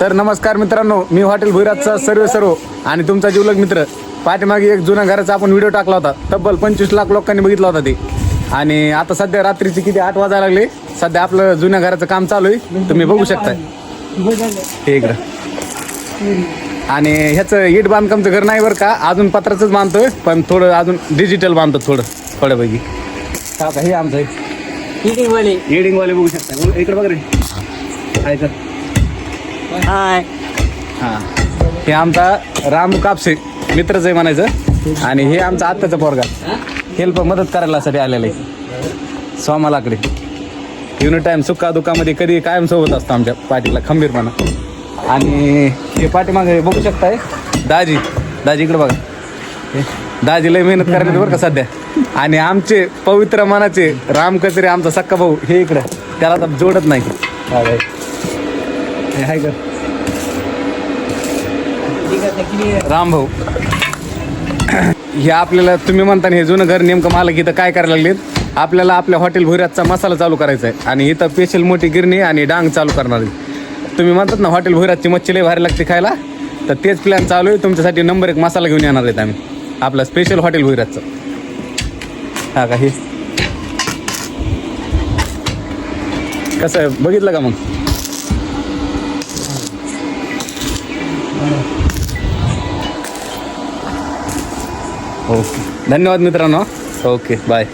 तर नमस्कार मित्रांनो मी हॉटेल भुईराजचा सर्व सर्व आणि तुमचा जीवलग मित्र. पाठीमागे एक जुन्या घराचा आपण व्हिडिओ टाकला होता. तब्बल पंचवीस लाख लोकांनी बघितला होता ते. आणि आता सध्या रात्रीचे किती आठ वाजायला लागले? सध्या आपलं जुन्या घराचं काम चालू आहे. तुम्ही बघू शकताय. हे इकडं. आणि ह्याचं इट बांधकामचं घर नाही बरं का? अजून पत्राचंच बांधतोय पण थोडं अजून डिजिटल बांधतो थोडं थोड्यापैकी. हा हे आमचं वाले. बघू शकता इकडे बघ रे. आहे का हाय. हा. हे आमचा रामू कापसे मित्रच आहे म्हणायचं. आणि हे आमचा आत्ताचा पोरगा. हेल्प मदत करायला साठी आलेलं आहे. सोमालाकडे युनिट टाइम सुका दुखामध्ये कधी कायम सोबत असतो आमच्या पाठीला खंबीरपणा. आणि हे पाठीमागे बघू शकताय दाजी. दाजी इकडे बघा. दाजी लय मेहनत करायला बरं का सध्या. आणि आमचे पवित्र मनाचे राम कचरे आमचा सक्का भाऊ हे इकडं. त्याला तर जोडत नाही. हाय का राम भाऊ. हे आपल्याला तुम्ही म्हणता हे जुनं घर नेमकं मालक इथं काय करायला लागलेत? आपल्याला आपल्या हॉटेल भुऱ्याचा मसाला चालू करायचा आहे. आणि इथं स्पेशल मोठी गिरणी आणि डांग चालू करणार आहे. तुम्ही म्हणतात ना हॉटेल भुऱ्याची मच्छी लई भारी लागते खायला. तर तेच प्लॅन चालू आहे. तुमच्यासाठी नंबर एक मसाला घेऊन येणार आहेत आम्ही. आपला स्पेशल हॉटेल भुऱ्याचं हा का हे. कसं आहे? बघितलं का मग? ओके धन्यवाद मित्रांनो. Okay bye